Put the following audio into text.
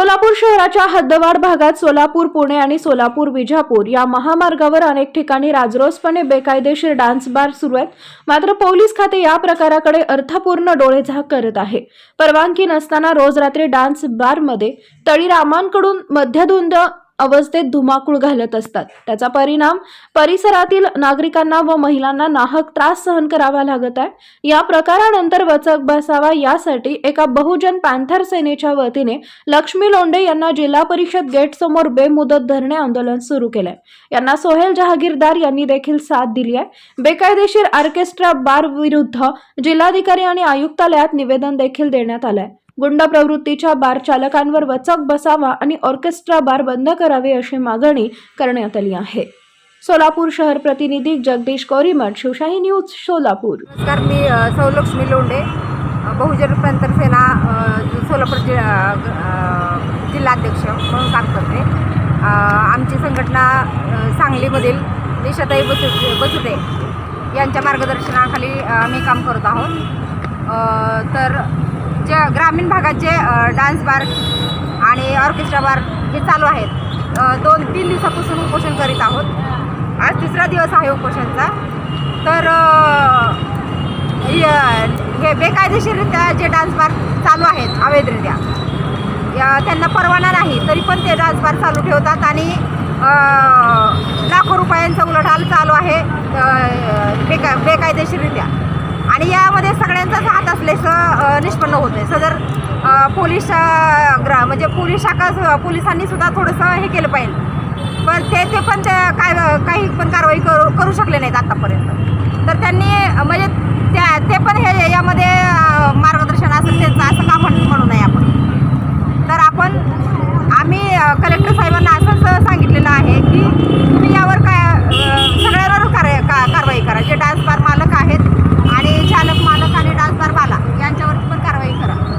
सोलापूर शहराच्या हद्दवाढ भागात सोलापूर पुणे आणि सोलापूर विजापूर या महामार्गावर अनेक ठिकाणी राजरोसपणे बेकायदेशीर डान्स बार सुरू आहेत. मात्र पोलीस खाते या प्रकाराकडे अर्थपूर्ण डोळेझाक करत आहे. परवानगी नसताना रोज रात्री डान्स बारमध्ये तळीरामांकडून मध्यधुंद अवस्थेत धुमाकूळ घालत असतात. त्याचा परिणाम परिसरातील नागरिकांना व महिलांना नाहक त्रास सहन करावा लागत आहे. या प्रकारानंतर वचक बसावा यासाठी एका बहुजन पॅन्थर सेनेच्या वतीने लक्ष्मी लोंढे यांना जिल्हा परिषद गेट समोर बेमुदत धरणे आंदोलन सुरू केलंय. यांना सोहेल जहागीरदार यांनी देखील साथ दिली आहे. बेकायदेशीर ऑर्केस्ट्रा बार विरुद्ध जिल्हाधिकारी आणि आयुक्तालयात निवेदन देखील देण्यात आलंय. गुंड प्रवृत्तीच्या बार चालकांवर वचक बसावा आणि ऑर्केस्ट्रा बार बंद करावे अशी मागणी करण्यात आली आहे. सोलापूर शहर प्रतिनिधी जगदीश कोरीमठ शिवशाही न्यूज सोलापूर. नमस्कार मी सौलक्ष्मी लोंढे. बहुजन प्रांतर सेना सोलापूर जि जिल्हाध्यक्ष म्हणून काम करते. आमची संघटना सांगलीमधील निशाताई बसु बसुते यांच्या मार्गदर्शनाखाली आम्ही काम करत आहोत. तर जे ग्रामीण भागात जे डान्स बार आणि ऑर्केस्ट्रा बार हे चालू आहेत. दोन तीन दिवसापासून उपोषण करीत आहोत. आज तिसरा दिवस आहे उपोषणचा. तर हे बेकायदेशीररित्या जे डान्स बार चालू आहेत अवैधरित्या या त्यांना परवाना नाही तरी पण ते डान्स बार चालू ठेवतात आणि लाखो रुपयांचा उलटहाल चालू आहे बेका बेकायदेशीररित्या. आणि सगळ्यांचाच हात असल्याचं निष्पन्न होते आहे सदर पोलीस ग्रा म्हणजे पोलीस शाखा पोलिसांनी सुद्धा थोडंसं हे केलं पाहिजे. पण ते ते पण त्या काय काही पण कारवाई करू करू शकले नाहीत आत्तापर्यंत तर त्यांनी म्हणजे त्या ते पण हे यामध्ये अ, मार्गदर्शन असेल त्यांचं असं का म्हण म्हणू नये आपण तर आपण आम्ही अ, कलेक्टर साहेबांना असंच सांगितलेलं आहे की तुम्ही यावर काय अ, सगळ्यांवर कार का कारवाई करा जे डान्स बार मालक आहेत आणि चालक मालक आणि डान्स बार बाला यांच्यावरती पण कारवाई करा